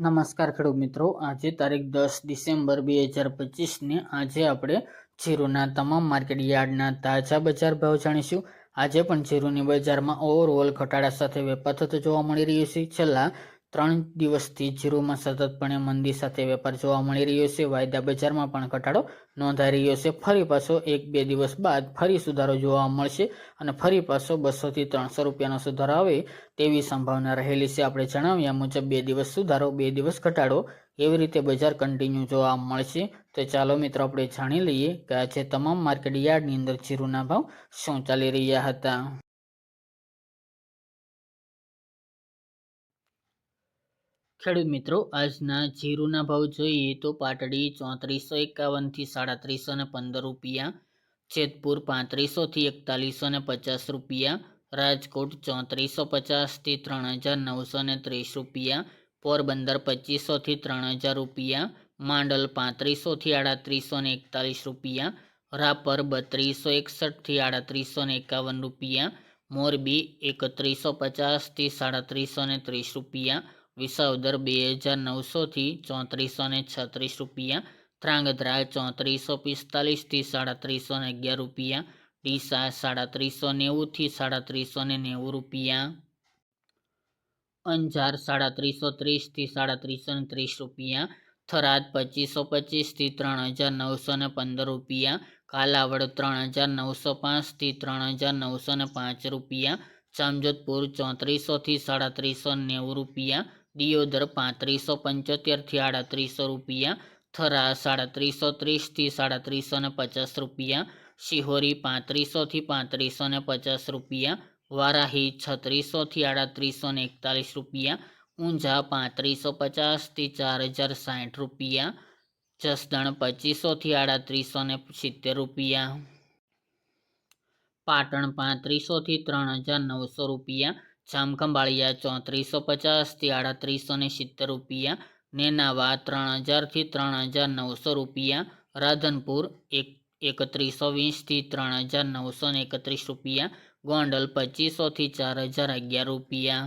નમસ્કાર ખેડૂત મિત્રો. આજે તારીખ દસ ડિસેમ્બર બે હજાર પચીસને. આજે આપણે જીરુના તમામ માર્કેટ યાર્ડના તાજા બજાર ભાવ જાણીશું. આજે પણ જીરુની બજારમાં ઓવરઓલ ઘટાડા સાથે વેપાર થતો જોવા મળી રહ્યો છે. છેલ્લા ત્રણ દિવસથી જીરુમાં સતતપણે મંદી સાથે વેપાર જોવા મળી રહ્યો છે. વાયદા બજારમાં પણ ઘટાડો નોંધાઈ રહ્યો છે. ફરી પાછો એક બે દિવસ બાદ ફરી સુધારો જોવા મળશે અને ફરી પાછો બસોથી ત્રણસો રૂપિયાનો સુધારો આવે તેવી સંભાવના રહેલી છે. આપણે જણાવ્યા મુજબ બે દિવસ સુધારો, બે દિવસ ઘટાડો એવી રીતે બજાર કન્ટિન્યુ જોવા મળશે. તો ચાલો મિત્રો, આપણે જાણી લઈએ કે આજે તમામ માર્કેટ યાર્ડની અંદર જીરુના ભાવ શું ચાલી રહ્યા હતા. ખેડૂત મિત્રો, આજના જીરુના ભાવ જોઈએ તો પાટડી ચોત્રીસો એકાવનથી સાડત્રીસો ને પંદર રૂપિયા, જેતપુર પાંત્રીસોથી એકતાલીસો ને પચાસ રૂપિયા, રાજકોટ ચોત્રીસો પચાસથી ત્રણ હજાર નવસો ને ત્રીસ રૂપિયા, પોરબંદર પચીસોથી ત્રણ હજાર રૂપિયા, માંડલ પાંત્રીસોથી આડત્રીસો ને એકતાલીસ રૂપિયા, રાપર બત્રીસો એકસઠથી આડત્રીસો ને એકાવન રૂપિયા, મોરબી એકત્રીસો પચાસથી સાડત્રીસો ને ત્રીસ રૂપિયા વિસાવદર બે હજાર નવસોથી ચોત્રીસો ને છત્રીસ રૂપિયા ધ્રાંગધ્રા ચોત્રીસો પિસ્તાલીસથી સાડત્રીસો ને અગિયાર રૂપિયા, ડીસા સાડત્રીસો નેવુંથી સાડત્રીસો ને નેવું રૂપિયા. અંજાર સાડત્રીસો ત્રીસથી સાડત્રીસો ને ત્રીસ રૂપિયા, થરાદ પચીસો પચીસથી ત્રણ હજાર નવસો ને પંદર રૂપિયા, કાલાવડ ત્રણ હજાર નવસો પાંચથી ત્રણ હજાર નવસો ને પાંચ રૂપિયા, જામજોધપુર ચોત્રીસોથી સાડત્રીસો નેવું રૂપિયા દિયોદર પાંત્રીસો પંચોતેરથી આડત્રીસો રૂપિયા થરા સાડત્રીસો ત્રીસથી સાડત્રીસો ને પચાસ રૂપિયા શિહોરી પાંત્રીસોથી પાંત્રીસો ને પચાસ રૂપિયા વારાહી છત્રીસોથી આડત્રીસો ને એકતાલીસ રૂપિયા ઊંઝા પાંત્રીસો પચાસથી ચાર હજાર સાઠ રૂપિયા જસદણ પચીસોથી આડત્રીસો ને સિત્તેર રૂપિયા પાટણ પાંત્રીસોથી ત્રણ હજાર નવસો રૂપિયા જામખંભાળિયા ચોત્રીસો પચાસથી આડત્રીસો ને સિત્તેર રૂપિયા, નેનાવા ત્રણ હજારથી ત્રણ હજાર નવસો રૂપિયા, રાધનપુર એક, એકત્રીસો વીસથી ત્રણ હજાર નવસો ને એકત્રીસ રૂપિયા, ગોંડલ પચીસોથી ચાર હજાર અગિયાર રૂપિયા.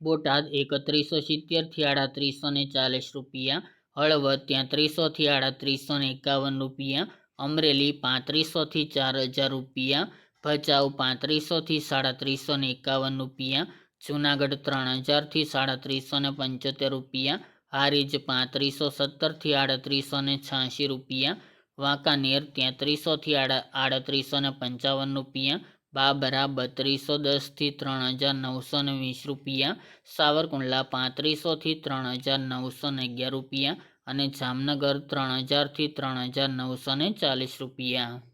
બોટાદ એકત્રીસો સિત્તેરથી આડત્રીસો ને ચાલીસ રૂપિયા, હળવદ ત્યાંત્રીસોથી આડત્રીસો ને એકાવન રૂપિયા, અમરેલી પાંત્રીસોથી ચાર હજાર રૂપિયા ભચાઉ પાંત્રીસોથી સાડત્રીસો ને એકાવન રૂપિયા, જૂનાગઢ ત્રણ હજારથી સાડત્રીસો ને પંચોતેર રૂપિયા, હારીજ પાંત્રીસો સત્તરથી આડત્રીસો ને છ્યાસી રૂપિયા, વાંકાનેર તેત્રીસોથી આડત્રીસો ને પંચાવન રૂપિયા, બાબરા બત્રીસો દસથી ત્રણ હજાર નવસો ને વીસ રૂપિયા, સાવરકુંડલા પાંત્રીસોથી ત્રણ હજાર નવસો ને અગિયાર રૂપિયા અને જામનગર ત્રણ હજારથી ત્રણ હજાર નવસો ને ચાલીસ રૂપિયા.